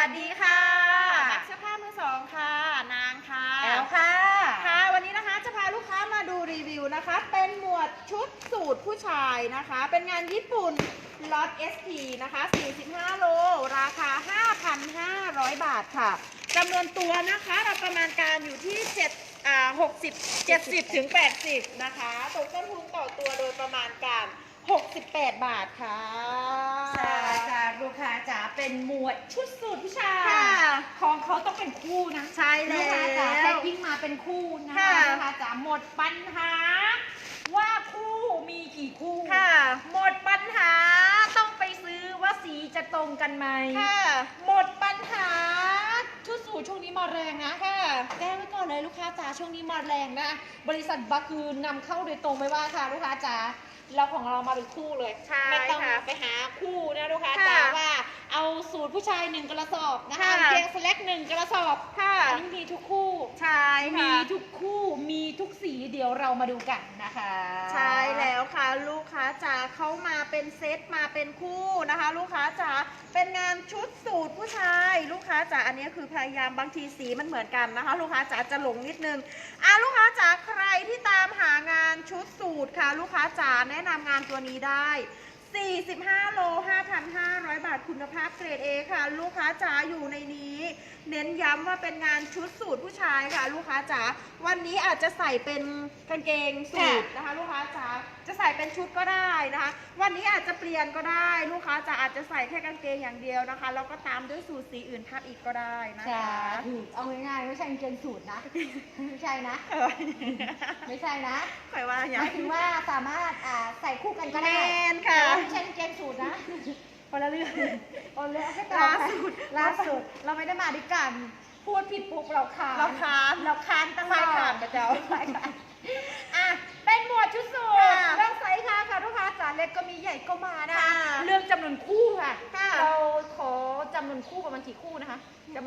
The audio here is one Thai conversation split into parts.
วัสดีค่ะ นักเสื้อผ้ามือสองค่ะ นางค่ะแอลค่ะ ค่ะ วันนี้นะคะจะพาลูกค้ามาดูรีวิวนะคะ เป็นหมวดชุดสูตรผู้ชายนะคะ เป็นงานญี่ปุ่นล็อต SP นะคะ 45 โล ราคา 5,500 บาทค่ะจำนวนตัวนะคะเราประมาณการอยู่ที่7อ่า60 70ถึง80 นะคะตกต้นทุนต่อตัวโดยประมาณการ 68 บาทค่ะใช่ค่ะลูกค้าจ๋าเป็นหมวดชุดสูทผู้ชายค่ะของเขาต้องเป็นคู่นะใช่แล้ลูวกค้าจ๋าแพ็คกิ้งมาเป็นคู่นะค่ะคะลูกค้าจ๋าหมดปัญหา ว่าคู่มีกี่คู่ค่ะ หมดปัญหาต้องไปซื้อว่าสีจะตรงกันไหมค่ะ หมดปัญหาชุดสูทช่วงนี้มาแรงนะค่ะแจ้งไว้ก่อนเลยลูกค้าจ๋าช่วงนี้มาแรงนะ บริษัทบัคคืนนำเข้าโดยตรงไม่ว่าค่ะลูกค้าจ๋า เราของเรามาเป็นคู่เลย ใช่ไม่ต้องค่ะไปหาคู่นะลูกค้าค่ะ จ๋าว่า เอาสูตรผู้ชายหนึ่งกระสอบนะคะค่ะ กางเกงสแล็กหนึ่งกระสอบค่ะอันนี้มีทุกคู่ ใช่มีค่ะทุกคู่มีทุกสีเดี๋ยวเรามาดูกันนะคะใช่แล้วค่ะ ลูกค้าจ๋าเข้ามาเป็นเซตมาเป็นคู่นะคะ ลูกค้าจ๋าเป็นงานชุดสูตรผู้ชาย ลูกค้าจ๋าอันนี้คือพยายามบางทีสีมันเหมือนกันนะคะ ลูกค้าจ๋าจะหลงนิดนึงอะลูกค้าจ๋าใครที่ตามหางานชุดสูตรค่ะ ลูกค้าจ๋าแนะนำงานตัวนี้ได้ 45 โล 5,500 บาทคุณภาพเกรด A ค่ะ ลูกค้าจ๋าอยู่ในนี้ เน้นย้ำว่าเป็นงานชุดสูตรผู้ชายค่ะ ลูกค้าจ๋าวันนี้อาจจะใส่เป็นกางเกงสูทนะคะ ลูกค้าจ๋าจะใส่เป็นชุดก็ได้นะคะ วันนี้อาจจะเปลี่ยนก็ได้ ลูกค้าจ๋าอาจจะใส่แค่กางเกงอย่างเดียวนะคะแล้วก็ตามด้วยสูทสีอื่นทับอีกก็ได้นะใช่คะถูกเอาง่ายๆไม่ใช่กางเกงสูตรนะไม่ใช่นะเออไม่ใช่นะคอยว่าอหย่างมายถึงว่าสามารถอ่าใส่คู่กันก็แมได้นค่ะแต่ว่าไม่ใช่กางเกงสูตรนะ คนละเรื่องคนละเรื่องให้ต่อล่าไปสุด ล่าสุด เราไม่ได้มาด้วยกัน พูดผิดปุ๊บเราค้านเราค้านเราค้านตลอดไฟขาดกับเจ้าไฟขาดอะ เป็นหมวดชุดสูทค่ะเรื่องไซส์ค่ะค่ะลูกค้าจ๋าเล็กก็มีใหญ่ก็มานะค่ะเรื่องจำนวนคู่ค่ะ ค่ะ เราขอ จำนวนคู่ประมาณกี่คู่นะคะ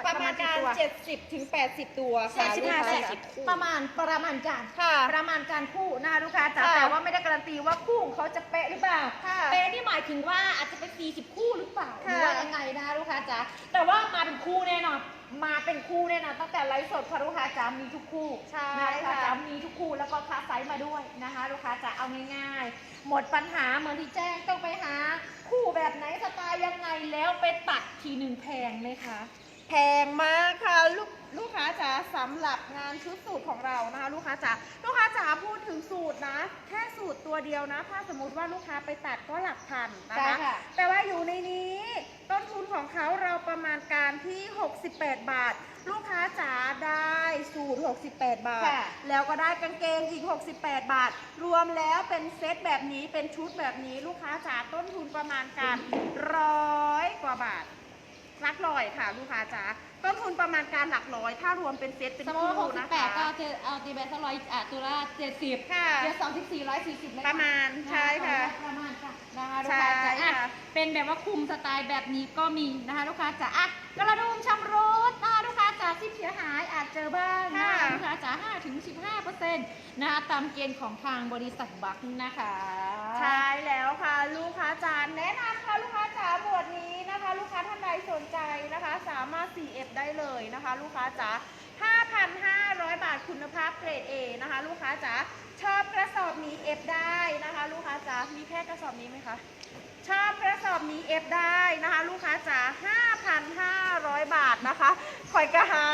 ประมาณการ กี่ตัว 70 ถึง 80 ตัวใช่ค่ะสิบลูกห้าค้าสิบจ๋าประมาณประมาณการค่ะประมาณการคู่นะคะลูกค้าจ๋าค่ะแต่ว่าไม่ได้การันตีว่าคู่ของเขาจะเป๊ะหรือเปล่าค่ะเป๊ะนี่หมายถึงว่าอาจจะเป็น40 คู่หรือเปล่าหค่ะรือว่ายังไงนะคะลูกค้าจ๋าแต่ว่ามาเป็นคู่แน่นอน มาเป็นคู่แน่นอนตั้งแต่ไลฟ์สดค่ะลูกค้าจ๋ามีทุกคู่ใช่นะลูกค้าค่ะ จ๋ามีทุกคู่แล้วก็คาไซส์มาด้วยนะคะ ลูกค้าจ๋าเอาง่ายๆ หมดปัญหาเหมือนที่แจ้งต้องไปหา คู่แบบไหนสไตล์ยังไงแล้วไปตัดทีหนึ่งแพงไหมคะ แพงมากค่ะลูก ลูกค้าจ๋าสำหรับงานชุดสูตรของเรานะคะ ลูกค้าจ๋าลูกค้าจ๋าพูดถึงสูตรนะ แค่สูตรตัวเดียวนะ ถ้าสมมติว่าลูกค้าไปตัดก็หลักพันนะใช่คะค่ะ แต่ว่าอยู่ในนี้ ต้นทุนของเขาเราประมาณการที่ 68 บาท ลูกค้าจ๋าได้สูตร 68 บาท ค่ะ แล้วก็ได้กางเกงอีก 68 บาท รวมแล้วเป็นเซตแบบนี้เป็นชุดแบบนี้ลูกค้าจ๋าต้นทุนประมาณการร้อยกว่าบาท หลักร้อยค่ะ ลูกค้าจ๋าต้นทุนประมาณการหลักร้อย ถ้ารวมเป็นเซตเป็นสมมติว่าคู่นะ68คะ ก็เอาเอาตีแบนสักร้อยอะตัวละ70ค่ะเดี๋ยว24 140เลยประมาณใช่ค่ะ ประมาณค่ะนะคะลูกใช่ค้าจ๋าค่ะอะ เป็นแบบว่าคุมสไตล์แบบนี้ก็มีนะคะลูกค้าจ๋าอะกระดุมชำรุดนะคะลูกค้าจ๋าซิปเสียหายอาจเจอบ้างนะค่ะลูกค้าจ๋า5ถึง15เปอร์เซ็นต์นะคะตามเกณฑ์ของทางบริษัทบัคนะคะใช่แล้วค่ะลูกค้าจ๋าแนะนำค่ะลูกค้าจ๋าหมวดนี้นะคะ ลูกค้าท่านใดสนใจนะคะ สามารถ 4F ได้เลยนะคะ ลูกค้าจ๋า5,500 บาทคุณภาพเกรด A นะคะ ลูกค้าจ๋าชอบกระสอบนี้ F ได้นะคะ ลูกค้าจ๋ามีแค่กระสอบนี้ไหมคะ ชอบกระสอบนี้ F ได้นะคะ ลูกค้าจ๋า5,500 บาทนะคะคอยกระหา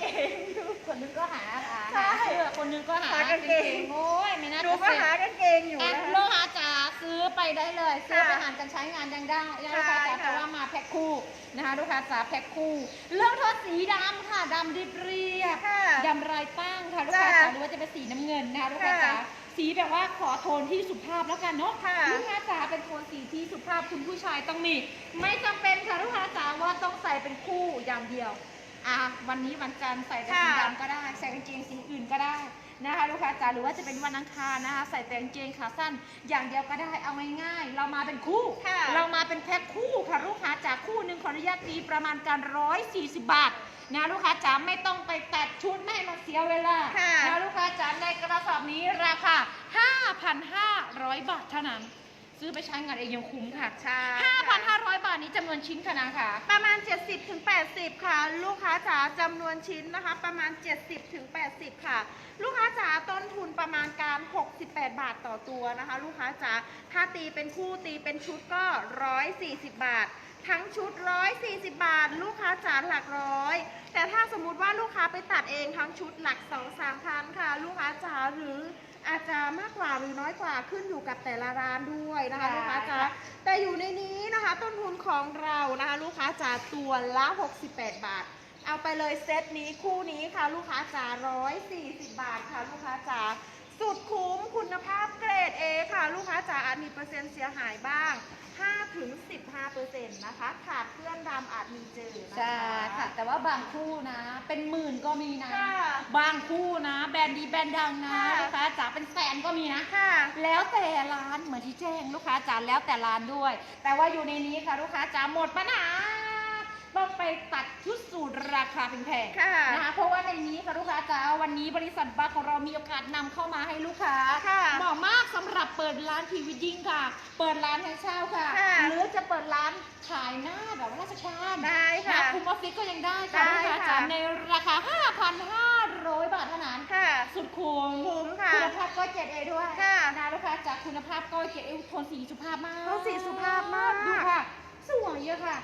เองดูคนหนึงก็หาหาใช่หาเสื้อคนหนึงก็หาหากางเกง โอ้ยไม่น่าดูจะก็เสร็จหากางเกงอยู่อะนะคะโลหะจ๋าซื้อไปได้เลย ซื้อไปค่ะหารกันใช้งานยังได้ยังลูกค้าใช่จ๋าค่ะ แต่ว่ามาแพ็คคู่นะคะลูกค้าจ๋าแพ็คคู่เรื่องโทษสีดำค่ะดำเรียบเรียบค่ะ ดำลายตั้งค่ะลูกค้าจ้ะจ๋าหรือว่าจะเป็นสีน้ำเงินนะคะลูกค้าจ๋าค่ะ สีแบบว่าขอโทนที่สุภาพแล้วกันเนาะค่ะ ลูกค้าจ๋าเป็นโทนสีที่สุภาพคุณผู้ชายต้องมี ไม่จำเป็นค่ะลูกค้าจ๋าว่าต้องใส่เป็นคู่อย่างเดียว อะวันนี้วันจันทร์ใส่แต่สีค่ะ ดำก็ได้ ใส่กางเกงสีอื่นก็ได้ นะคะลูกค้าจ๋าหรือว่าจะเป็นวันอังคารนะคะ ใส่แต่กางเกงขาสั้น อย่างเดียวก็ได้เอาง่ายๆ เรามาเป็นคู่ ค่ะ เรามาเป็นแพ็คคู่ค่ะลูกค้าจ๋าคู่หนึ่งขออนุญาตตีประมาณการ140 บาทนะลูกค้าจ๋าไม่ต้องไปตัดชุดไม่ให้มันเสียเวลาค่ะ นะลูกค้าจ๋าในกระสอบนี้ราคา 5,500 บาทเท่านั้น ซื้อไปใช้งานเองยังคุ้มค่ะใช่ค่ะ5,500 บาทนี้จำนวนชิ้นค่ะนางค่ะประมาณ 70ถึง80 ค่ะ ลูกค้าจ๋าจำนวนชิ้นนะคะ ประมาณ 70ถึง80 ค่ะ ลูกค้าจ๋าต้นทุนประมาณการ 68 บาทต่อตัวนะคะ ลูกค้าจ๋าถ้าตีเป็นคู่ตีเป็นชุดก็ 140 บาท ทั้งชุด 140 บาท ลูกค้าจ๋าหลักร้อย แต่ถ้าสมมุติว่าลูกค้าไปตัดเองทั้งชุดหลัก 2 3พันค่ะ ลูกค้าจ๋าหรือ อาจจะมากกว่าหรือน้อยกว่าขึ้นอยู่กับแต่ละร้านด้วยนะคะค่ะลูกค้าจ๋าแต่อยู่ในนี้นะคะ ต้นทุนของเรานะคะลูกค้าจ๋าตัวละ 68 บาท เอาไปเลยเซตนี้คู่นี้ค่ะ ลูกค้าจ๋า140 บาทค่ะ ลูกค้าจ๋าสุดคุ้มคุณภาพเกรด A ค่ะ ลูกค้าจ๋าอาจมีเปอร์เซ็นต์เสียหายบ้าง 5ถึง15เปอร์เซ็นต์นะคะ ขาดเพื่อนดำอาจมีเจอนะคะใช่ค่ะแต่ว่าบางคู่นะ เป็นหมื่นก็มีนะ ค่ะบางคู่นะ แบรนด์ดีแบรนด์ดังนะค่ะ ลูกค้าจ๋าเป็นแสนก็มีนะ ค่ะ แล้วแต่ร้านเหมือนที่แจ้งลูกค้าจ๋าแล้วแต่ร้านด้วย แต่ว่าอยู่ในนี้ค่ะลูกค้าจ๋าหมดปัญหา ต้องไปตัดชุดสูตรราคาแพงๆค่ะนะคะเพราะว่าในนี้ค่ะลูกค้าจ๋าวันนี้บริษัทบัคของเรามีโอกาสนำเข้ามาให้ลูกค้าค่ะเหมาะมากสำหรับเปิดร้านพรีวิดดิ้งค่ะ เปิดร้านให้เช่าค่ะ ค่ะหรือจะเปิดร้านขายหน้าแบบราชการได้ค่ะนคุมออฟฟิศก็ยังได้ค่ะได้ลูกค้าค่ะจ๋าในราคา 5,500 บาทเท่านั้น ค่ะ สุดคุ้มคุ้มค่ะคุณภาพก็เจ็ดเอด้วยค่ะ นะลูกค้าจากคุณภาพก็เจ็ดเอโทนสีสุภาพมากโทนสีสุภาพมากดูค่ะ สวยอะค่ะ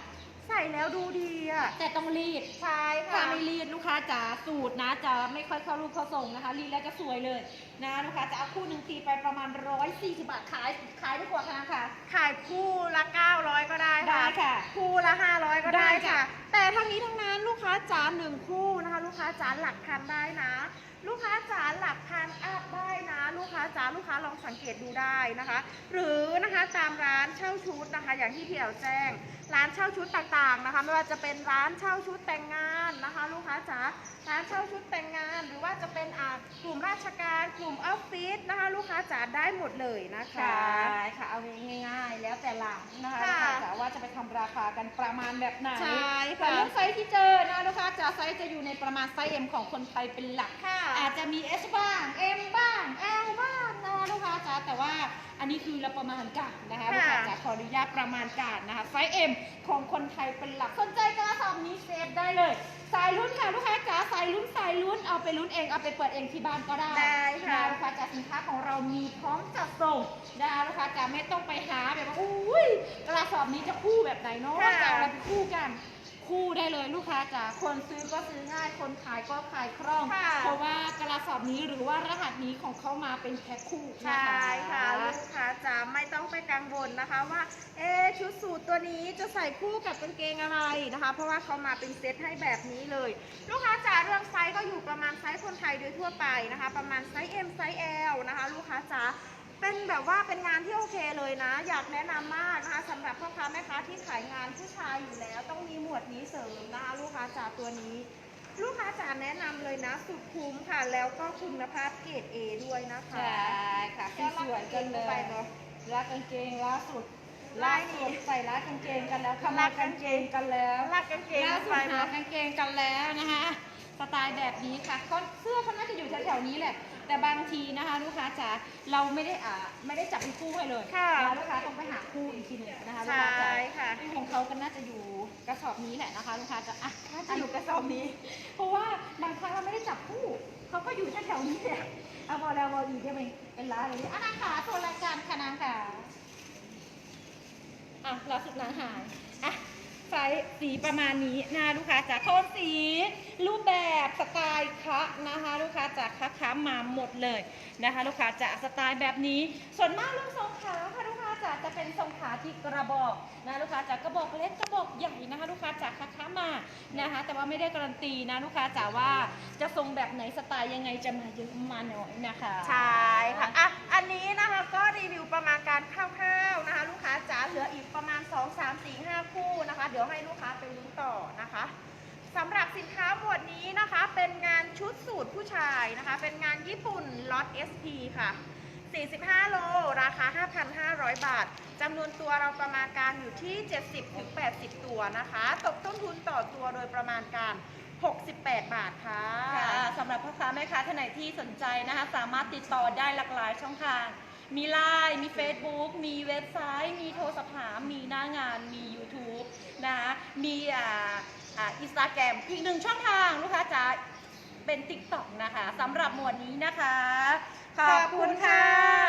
ใส่แล้วดูดีอะ แต่ต้องรีดใช่ถ้าค่ะ ไม่รีดลูกค้าจ๋าสูตรนะจะไม่ค่อยเข้ารูปเข้าทรงนะคะ รีดแล้วจะสวยเลยนะลูกค้าจะเอาคู่หนึ่งตีไปประมาณ140บาทขายขายได้กว่าค่ะค่ะ ขายคู่ละ 900 ก็ได้ได้ค่ะ ค่ะ คู่ละ 500 ก็ได้ได้ค่ะ ค่ะ แต่ทั้งนี้ทั้งนั้นลูกค้าจ๋าหนึ่งคู่นะคะ ลูกค้าจ๋าหลักพันได้นะลูกค้าจ๋าหลักพันอัพได้นะ ลูกค้าจ๋าลูกค้าลองสังเกตดูได้นะคะ หรือนะคะตามร้านเช่าชุดนะคะ อย่างที่พี่เอ๋วแจ้ง ร้านเช่าชุดต่างๆนะคะ ไม่ว่าจะเป็นร้านเช่าชุดแต่งงานนะคะ ลูกค้าจ๋าร้านเช่าชุดแต่งงาน หรือว่าจะเป็นอ่ากลุ่มราชการกลุ่มออฟฟิศนะคะ ลูกค้าจ๋าได้หมดเลยนะคะใช่ค่ะเอาง่ายๆ แล้วแต่หลังนะคะลูกค่ะค้าจ๋าว่าจะไปทำราคากันประมาณแบบไหนใช่แต่ค่ะเรื่องไซส์ที่เจอนะลูกค้าจ๋าไซส์จะอยู่ในประมาณไซส์ M ของคนไทยเป็นหลักค่ะอาจจะมี S บ้าง M บ้าง L บ้างนะลูกค้าจ๋าแต่ว่าอันนี้คือเราประมาณการนะคะค่ะลูกค้าจ๋าขออนุญาตประมาณการนะคะไซส์ M ของคนไทยเป็นหลักสนใจกระสอบนี้เซฟได้เลย สายลุ้นค่ะลูกค้าจ๋าสายลุ้นสายลุ้นเอาไปลุ้นเองเอาไปเปิดเองที่บ้านก็ได้ได้ค่ะนลูกค้าจ๋าสินค้าของเรามีพร้อมจัดส่งนะคะลูกค้าจ๋าไม่ต้องไปหาแบบว่าอุ้ยกระสอบนี้จะคู่แบบไหนเนาะค่ะจะเอาอะไรไปคู่กัน คู่ได้เลยลูกค้าจ๋าคนซื้อก็ซื้อง่าย คนขายก็ขายคล่อง ค่ะ เพราะว่ากระสอบนี้หรือว่ารหัสนี้ของเขามาเป็นแพ็คคู่ใชนะคะ่ค่ะลูกค้าจ๋าไม่ต้องไปกังวลนะคะว่า เอ๊ะชุดสูทตัวนี้จะใส่คู่กับกางเกงอะไรนะคะ เพราะว่าเขามาเป็นเซตให้แบบนี้เลย ลูกค้าจ๋าเรื่องไซส์ก็อยู่ประมาณไซส์คนไทยโดยทั่วไปนะคะ ประมาณไซส์ M ไซส์ L นะคะ ลูกค้าจ๋า เป็นแบบว่าเป็นงานที่โอเคเลยนะ อยากแนะนำมากนะคะสำหรับพ่อค้าแม่ค้าที่ขายงานผู้ชายอยู่แล้ว ต้องมีหมวดนี้เสริมนะคะลูกค้าจ๋าตัวนี้ ลูกค้าจ๋าแนะนำเลยนะ สุดคุ้มค่ะ แล้วก็คุณภาพเกรด A ด้วยนะคะ ใช่ค่ะสวยๆกันเลยไปเนอะรักกางเกงล่าสุดลาล่ายนี่สุดใส่รักกางเกงกันแล้วขโมรัยกกางเกงกันแล้วลากกางเกงล่าสุไปดเนหาอะกางเกงกันแล้วนะคะ สไตล์แบบนี้ค่ะเขาเสื้อเขาน่าจะอยู่แถวๆนี้แหละ แต่บางทีนะคะลูกค้าจ๋าเราไม่ได้อ่าไม่ได้จับเป็นคู่ให้เลยค่ะนลูกค้าต้องไปหาคู่อีกทีหนึ่งนะคะลูกใช่ค้าจ๋าค่ะของเขาก็น่าจะอยู่กระสอบนี้แหละนะคะลูกค้าจะอะน่าจะอยู่กระสอบนี้ เพราะว่าบางครั้งเราไม่ได้จับคู่เขาก็อยู่แถวๆนี้แหละเอาพอแล้วพออีกได้ไหมเป็นร้านเลยอะนางขาตัวรายการค่ะนางขาอะเราสุดนางหายอะ ไซส์สีประมาณนี้นะลูกค้าจากโทนสี รูปแบบสไตล์คะนะคะลูกค้าจากคะคะมาหมดเลยนะคะ ลูกค้าจากสไตล์แบบนี้ ส่วนมากลูกทรงขาค่ะลูก จาจะเป็นทรงขาที่กระบอกนะลูกค้าจากกระบอกเล็กกระบอกใหญ่นะคะ ลูกค้าจากคะคะมานะคะ แต่ว่าไม่ได้การันตีนะลูกค้าจ๋าว่าจะทรงแบบไหนสไตล์ยังไงจะมาเยอะมาหน่อยนะคะใช่ค่ะอะอันนี้นะคะก็รีวิวประมาณการคร่าวๆนะคะ ลูกค้าจ๋าเหลืออีกประมาณ 2 3 4 5 คู่นะคะ เดี๋ยวให้ลูกค้าไปลุ้นต่อนะคะสำหรับสินค้าหมวดนี้นะคะ เป็นงานชุดสูตรผู้ชายนะคะ เป็นงานญี่ปุ่นล็อต SP ค่ะ 45 โล ราคา 5,500 บาทจำนวนตัวเราประมาณการอยู่ที่ 70-80 ตัวนะคะ ตกต้นทุนต่อตัวโดยประมาณการ 68 บาทค่ะค่ะสำหรับพ่อค้าแม่ค้าท่านไหนที่สนใจนะคะ สามารถติดต่อได้หลากหลายช่องทาง มีไลน์มี Facebook มีเว็บไซต์ มีโทรศัพท์ถามมีหน้างาน มี YouTube นะคะมีอ่าอ่าอินสตาแกรมอีกหนึ่งช่องทางลูกค้าจ๋าเป็น TikTok นะคะสำหรับหมวดนี้นะคะ ขอบคุณค่ะ